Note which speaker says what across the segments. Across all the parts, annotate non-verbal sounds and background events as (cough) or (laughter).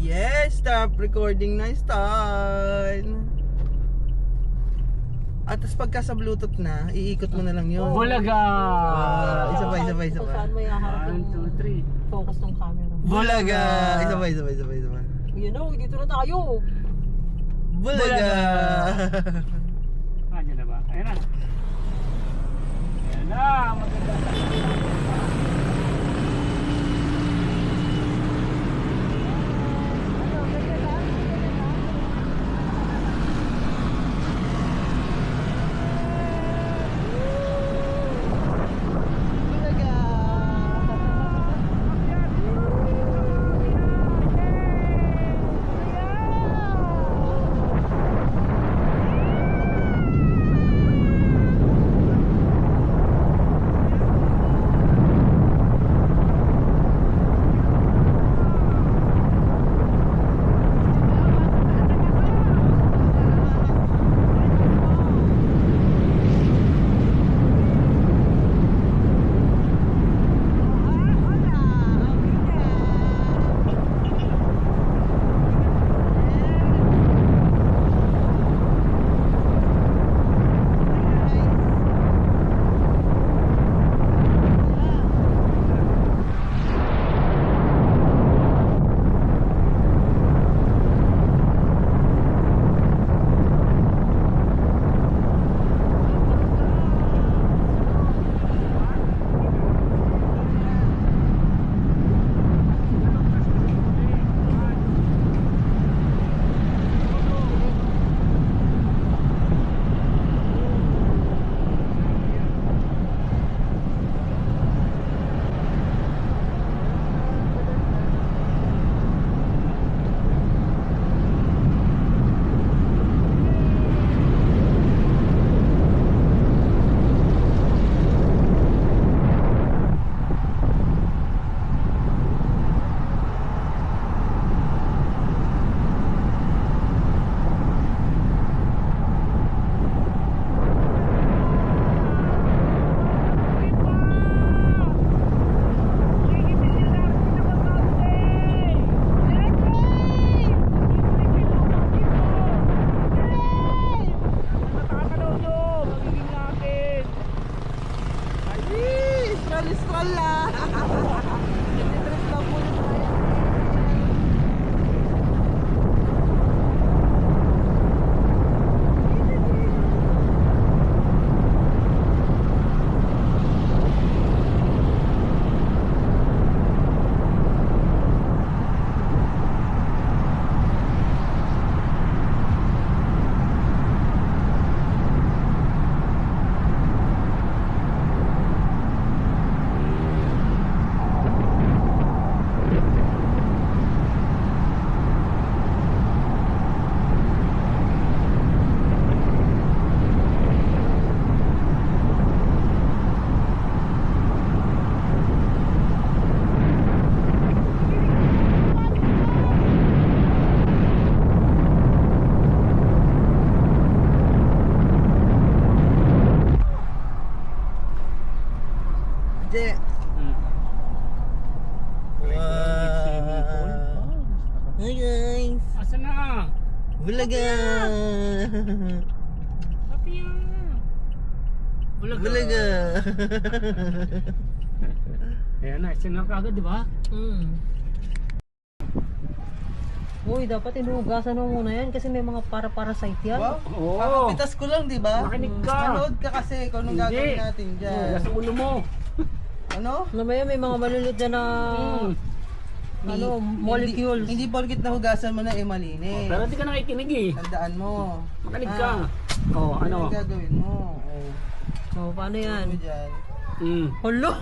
Speaker 1: Yes, stop recording na start. At tas pagka sa Bluetooth na, iikot mo na lang yun.
Speaker 2: Bulaga!
Speaker 1: Ah, isa pa, isa pa, isa pa.
Speaker 3: saan mo ihaharap
Speaker 2: One, two,
Speaker 3: yung
Speaker 2: three.
Speaker 3: focus ng camera.
Speaker 1: Bulaga! Isa pa, isa pa, isa pa, isa pa.
Speaker 3: Yun o, dito na tayo.
Speaker 1: Bulaga!
Speaker 2: Ah, (laughs) dyan na ba? Ayan na. Ayan na, maganda.
Speaker 1: Bulaga.
Speaker 2: Sabi yan. Bulaga.
Speaker 1: Bulaga.
Speaker 2: Ayan na, isa na kagad, di ba?
Speaker 3: Hmm. Uy, dapat inuugasan mo muna yan kasi may mga para-parasite yan.
Speaker 1: Wow.
Speaker 2: Oo.
Speaker 1: Kakapitas ko lang, di ba?
Speaker 2: Makinig ka.
Speaker 1: Manood ka kasi kung anong gagawin natin dyan.
Speaker 2: Nasa ulo mo.
Speaker 1: Ano?
Speaker 3: Namaya may mga malulod dyan na
Speaker 2: Hmm.
Speaker 3: ano,
Speaker 1: Hindi-
Speaker 3: molecules.
Speaker 1: Hindi, hindi porkit nahugasan mo na eh malinis.
Speaker 2: Pero di ka nakikinig eh.
Speaker 1: Tandaan mo.
Speaker 2: Makinig
Speaker 1: Ah,
Speaker 2: ka. Oh,
Speaker 1: Ano
Speaker 2: ano?
Speaker 1: gagawin mo? Oh.
Speaker 3: Oh, paano yan?
Speaker 1: Ano?
Speaker 2: Hmm.
Speaker 3: Hello?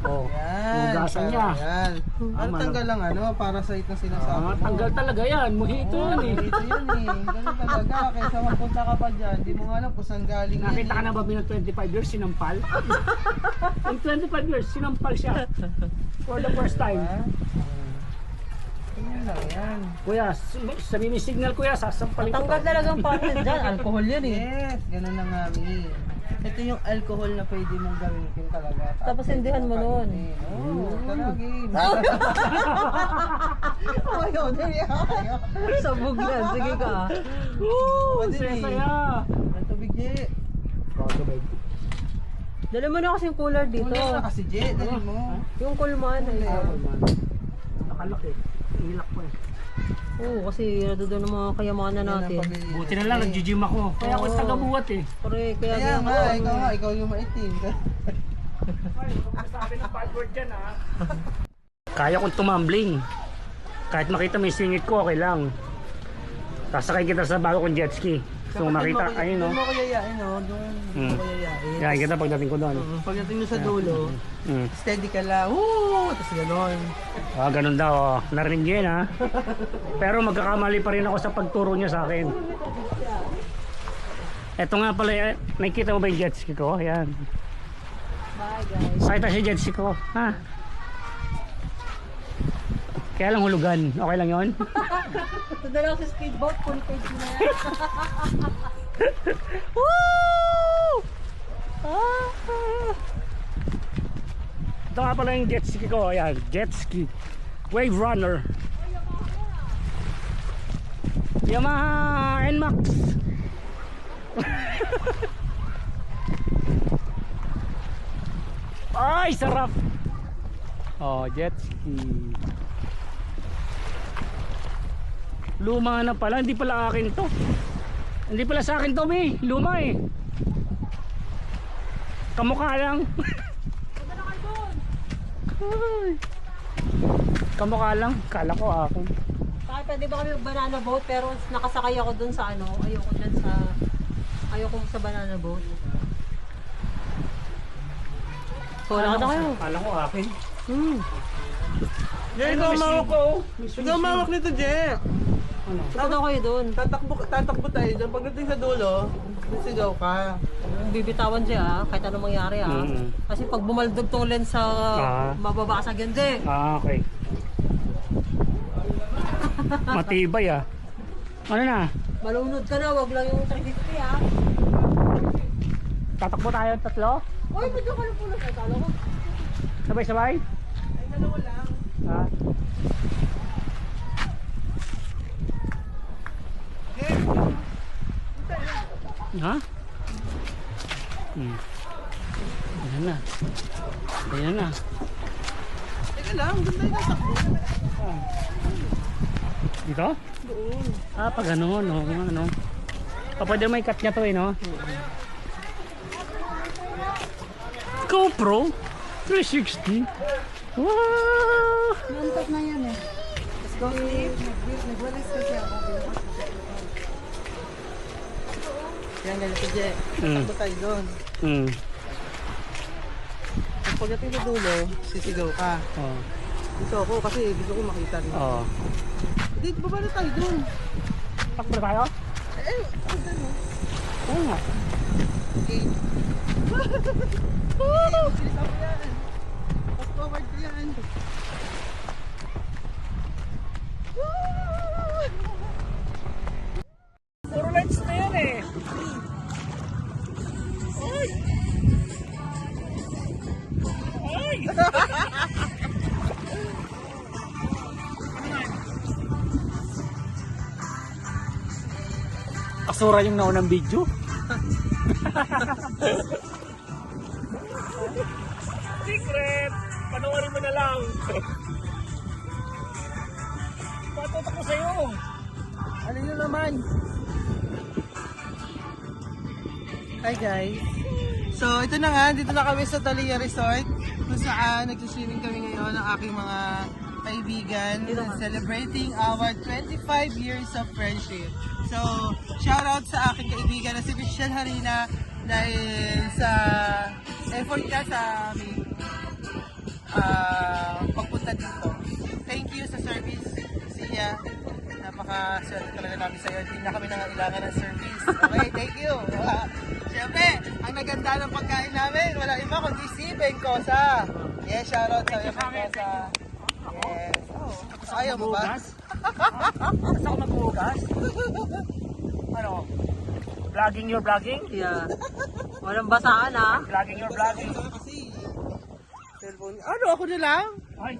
Speaker 2: Oh.
Speaker 1: Yan.
Speaker 2: Hugasan niya.
Speaker 1: Yan. Ano tanggal lang ano, parasite na sinasabi
Speaker 2: Ah,
Speaker 1: mo.
Speaker 2: tanggal talaga yan. Mojito
Speaker 1: Oo,
Speaker 2: yan eh.
Speaker 1: Ito yun eh. Ganun talaga. Kaysa mapunta ka pa dyan, di mo nga alam kung saan galing yan
Speaker 2: Nakita ka
Speaker 1: eh.
Speaker 2: na ba ng 25 years sinampal? (laughs) In 25 years, sinampal siya. For the first time.
Speaker 1: Diba? Ganyan lang yan.
Speaker 2: Kuya, sabi ni signal kuya, sasampalin ko.
Speaker 3: Tanggal talagang partner dyan. (laughs) Alcohol yan eh.
Speaker 1: Yes, ganun na nga, Mi. Ito yung alcohol na pwede mong gamitin talaga.
Speaker 3: Tapos hindihan mo nun.
Speaker 1: Oo, talagin. (laughs) Ayaw, dali ayaw.
Speaker 3: Sabog na. Sige ka. ah.
Speaker 2: Woo!
Speaker 1: Pwede
Speaker 2: Saya
Speaker 1: rin.
Speaker 2: saya!
Speaker 1: Ang tubig, Je.
Speaker 3: Dali mo na kasi yung cooler dito.
Speaker 1: Kunin na kasi, Je. Dali mo.
Speaker 3: Yung kulman. Ay,
Speaker 1: Kulay.
Speaker 2: Nakalaki. Ilak ko eh.
Speaker 3: Oo, kasi doon ang mga kayamanan natin.
Speaker 2: Buti na lang, nag-gym ako. Kaya ako
Speaker 3: Oo.
Speaker 2: taga-buhat eh.
Speaker 3: Pare, kaya,
Speaker 1: Kaya
Speaker 3: ganyan
Speaker 1: nga,
Speaker 3: ka.
Speaker 1: ikaw nga, ikaw yung maitim.
Speaker 2: Sabi ng bad word dyan ah. Kaya kong tumambling. Kahit makita mo yung singit ko, okay lang. Sasakay kita sa bago kong jet ski. So makita, ayun no.
Speaker 1: Doon mo ko yayain, no? Doon
Speaker 2: Hmm.
Speaker 1: mo ko yayain.
Speaker 2: Kaya kita pagdating ko doon.
Speaker 1: Mm, Pagdating mo sa dulo,
Speaker 2: Mm.
Speaker 1: steady ka lang. Woo! Tapos gano'n.
Speaker 2: Ah, ganun daw. Oh. Narinig yun ha. Pero magkakamali pa rin ako sa pagturo niya sa akin. Ito nga pala, eh, nakikita mo ba yung jet ski ko? Ayan.
Speaker 3: Bye, guys.
Speaker 2: Sakita si jet ski ko. Ha? Kaya lang hulugan. Okay lang yon? (laughs)
Speaker 3: Ito na lang sa speedboat. Full page na yan. (laughs)
Speaker 2: Woo! Ah! Ito nga pala yung jet ski ko. Ayan, jet ski. Wave Runner. Yamaha NMAX. (laughs) Ay, sarap. Oh, jet ski. Luma na pala, hindi pala akin to. Hindi pala sa akin to, May. Luma eh. Kamukha lang. Kamukha lang. Kala ko akin.
Speaker 3: Bakit pwede ba kami banana boat pero nakasakay ako dun sa ano, ayoko dyan sa ayoko sa banana boat. So, wala na kayo.
Speaker 2: Kala ko akin.
Speaker 3: Hmm.
Speaker 1: Je, ikaw ang mawak ko. Ikaw ang mawak nito, Je.
Speaker 2: Ano?
Speaker 3: Daw kayo dun.
Speaker 1: Tatakbo, tatakbo tayo dyan. Pagdating sa dulo, sigaw ka.
Speaker 3: Bibitawan siya ah, kahit anong mangyari ah.
Speaker 2: Mm.
Speaker 3: Kasi pag bumaldog tong lens sa
Speaker 2: Ah.
Speaker 3: mababasag yan, di.
Speaker 2: Ah, okay. Matibay ah. Ano na?
Speaker 3: Malunod ka na, wag lang yung 350 ah.
Speaker 2: Tatakbo tayo tatlo?
Speaker 3: Uy, medyo ka na pulo. Ay, kala ko.
Speaker 2: Sabay-sabay?
Speaker 1: Ay, dalawa lang.
Speaker 2: Ah. Ha? Hmm. Ayan na. Ayan na.
Speaker 1: Teka lang, ganda yung tatakbo.
Speaker 2: Dito?
Speaker 1: Doon.
Speaker 2: Ah, pag ano, no, kung ano. Ah, pwede may cut niya to eh, no? GoPro 360. Wow!
Speaker 3: Nantok na yan eh.
Speaker 1: Let's go, Steve. Nagwalis kasi ako. Yan, ganito, Je.
Speaker 2: Mm.
Speaker 1: Tatakbo tayo doon.
Speaker 2: Hmm.
Speaker 1: Pag pagdating sa dulo, sisigaw ka.
Speaker 2: Oh.
Speaker 1: Dito ako kasi gusto ko makita rin.
Speaker 2: Oh.
Speaker 1: Dito, baba na tayo doon.
Speaker 2: Takbo na tayo?
Speaker 1: Eh, ang gano'n.
Speaker 2: Oo nga. (laughs)
Speaker 1: Okay. Bilis ako yan.
Speaker 2: Asura yung naunang video. Secret! Panoorin mo na lang. Patutok ko sa'yo.
Speaker 1: Ano yun naman? Hi guys. So ito na nga, dito na kami sa Talia Resort kung saan nagsiswimming kami ngayon ng aking mga kaibigan celebrating our 25 years of friendship. So, shout out sa aking kaibigan na si Michelle Harina dahil sa effort niya sa aming ah, pagpunta dito. Thank you sa service, Sia. Napaka-swerte talaga namin sa'yo. Hindi na kami nangailangan ng service. Okay, thank you. Uh, (laughs) Siyempre, ang naganda ng pagkain namin, wala iba kundi si Bengkosa. Yes, shoutout sa iyo, Bengkosa. Yes. Oh, ayaw mo ba?
Speaker 2: Maghugas? Basta (laughs) maghugas? (laughs) ano? Vlogging your vlogging?
Speaker 3: Yeah. Walang basaan ah.
Speaker 2: Vlogging your vlogging.
Speaker 1: Kasi. Cellphone. Ano, ako na lang?
Speaker 2: Ay.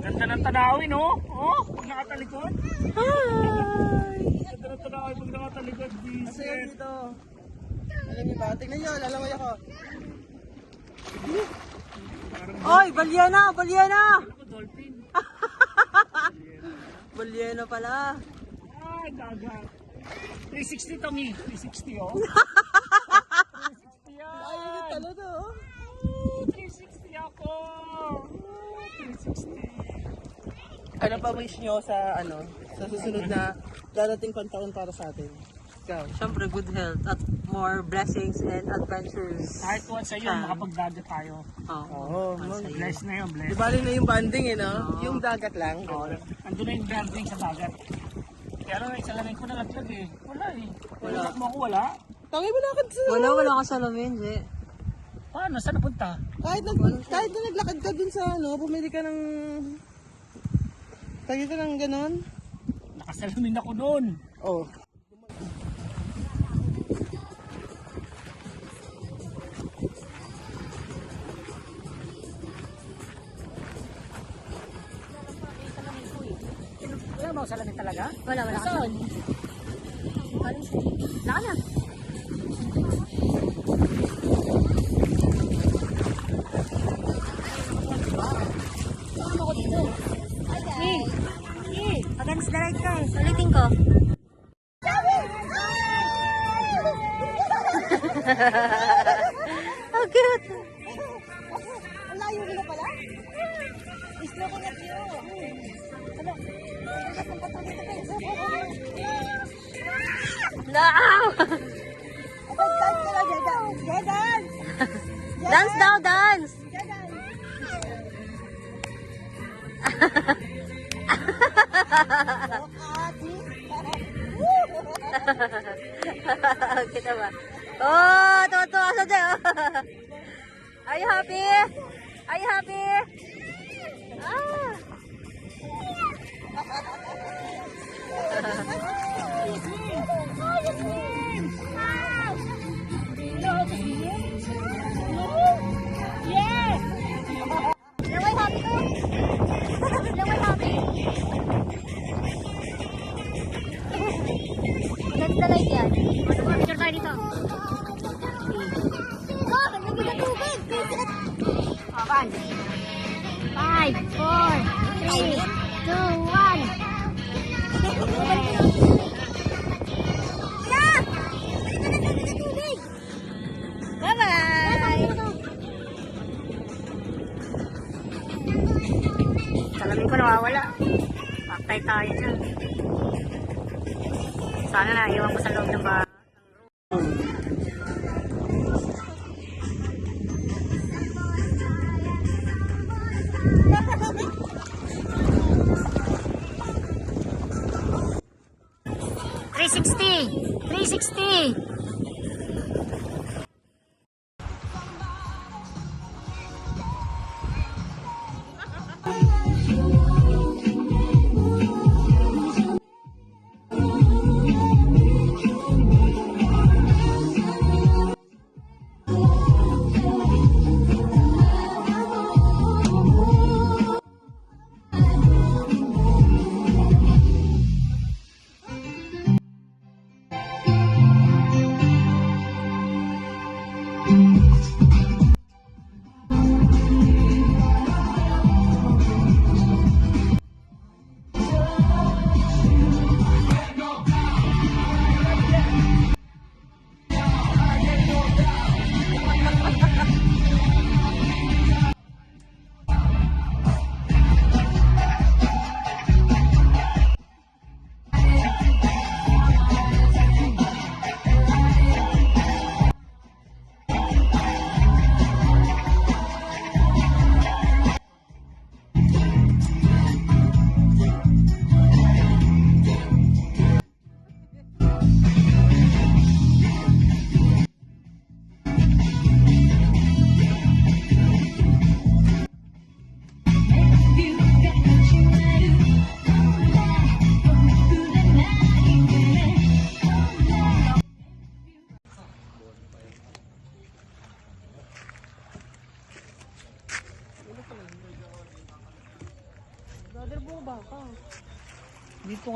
Speaker 2: Ganda ng tanawin, oh. Oh, pag nakatalikod.
Speaker 1: Hi!
Speaker 2: Ganda ng tanawin pag nakatalikod.
Speaker 1: Masaya
Speaker 2: Vincent.
Speaker 1: dito. Alam niyo ba? Tingnan niyo, lalamay ako.
Speaker 3: Oy, balyena, balyena!
Speaker 2: Ako, dolphin. (laughs)
Speaker 3: Balyena pala.
Speaker 2: Ay, gaga. 360 to me. 360, oh. 360 yan.
Speaker 1: Ay, yun talo to. oh.
Speaker 2: Oh, 360 ako. Oh, 360.
Speaker 1: Ano pa wish niyo sa ano, sa susunod na darating pang taon para sa atin? Ikaw.
Speaker 3: Siyempre, good health at more blessings and adventures.
Speaker 2: Kahit once sa iyo,
Speaker 3: Ah.
Speaker 2: makapagdagat tayo.
Speaker 3: Oo.
Speaker 1: Oo,
Speaker 3: a year.
Speaker 2: Bless na yun, bless.
Speaker 1: Di bali na yung banding eh, no? Yung dagat lang.
Speaker 2: Oh, andun na yung gambling sa dagat. Pero isa lang ko nalaglag eh. Wala eh. Wala. mo ako wala.
Speaker 1: Tangi mo lakad sa...
Speaker 3: Wala, wala ka salamin, Je.
Speaker 2: Paano? Saan napunta?
Speaker 1: Kahit, nag, kahit na naglakad ka dun sa ano, bumili ka ng... Tagi ka ng ganon.
Speaker 2: Nakasalamin ako noon.
Speaker 1: Oh.
Speaker 2: Wala ba salamin talaga?
Speaker 4: Wala, wala.
Speaker 2: Saan?
Speaker 4: Wala na. Eh, eh, against the right eh. Ulitin ko. How (laughs) No! dance daw, dance! (laughs) Kita ba? Oh, tuwa-tuwa sa dyan. Are you happy? Are you happy? Ah! (laughs) Thank you. Salamin ko nawawala. Paktay tayo dyan. Sana na, iwan ko sa loob ng bahay.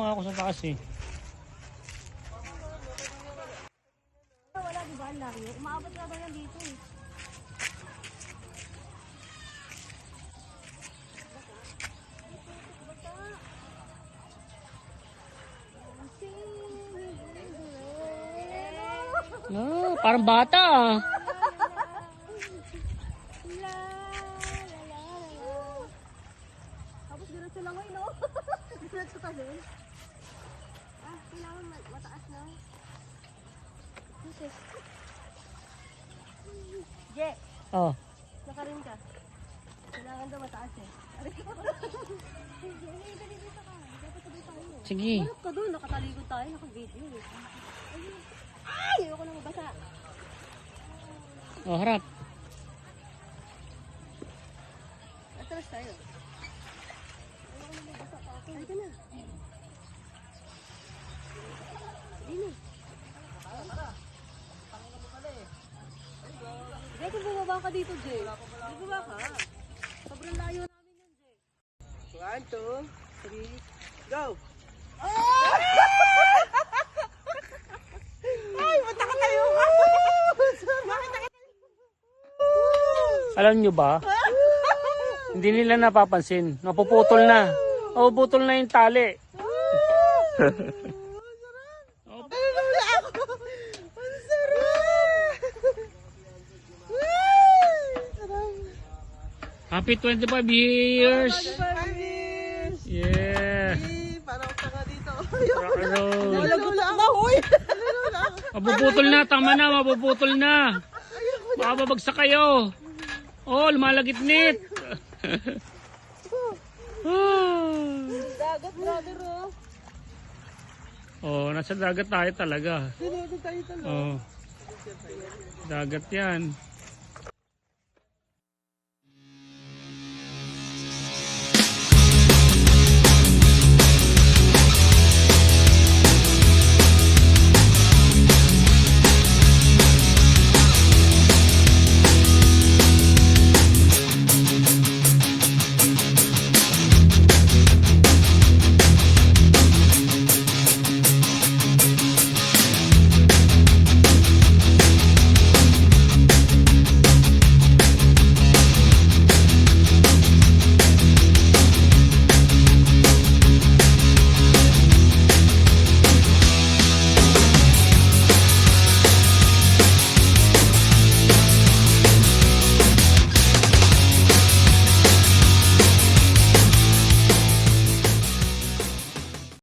Speaker 2: Nga ako sa taas eh.
Speaker 4: Wala, di ba? Ang layo. Umaabot na ba yan dito eh?
Speaker 2: Ah, parang bata ah.
Speaker 4: Tapos diretso lang ngayon, no? diretso ka din. Ah, kailangan ma- mataas na. Okay. Je,
Speaker 2: Oh.
Speaker 4: nakarin ka. Kailangan daw mataas eh. Aray ko. Dali, dali dito ka. Dapat sabay tayo.
Speaker 2: Sige.
Speaker 4: Harap ka doon, nakatalikod tayo, naka-video eh. Ayun. Ay, ayoko na mabasa.
Speaker 2: Oh, harap.
Speaker 4: Atras tayo. Ayoko na mabasa pa ako. Ay, ka na. Dino. Jay, kung bumaba ka dito, Jay. Bumaba ka. Sobrang layo namin yan, Jay.
Speaker 1: One, two, three, go! Ay, punta
Speaker 2: Alam nyo ba? Hindi nila napapansin. Napuputol na. Napuputol na yung tali. Happy 25 years!
Speaker 1: Panis!
Speaker 2: Yeah!
Speaker 1: Eh, parang tanga dito.
Speaker 2: Roll.
Speaker 1: Nalulula ako. Huy!
Speaker 2: Mapuputol na, tama na, mapuputol na. Mababagsak kayo. Oh, lumalagitnit. (laughs)
Speaker 3: Dagat, brother, oh.
Speaker 2: oh, nasa dagat tayo talaga.
Speaker 1: Dito tayo talaga.
Speaker 2: Oh. Dagat yan.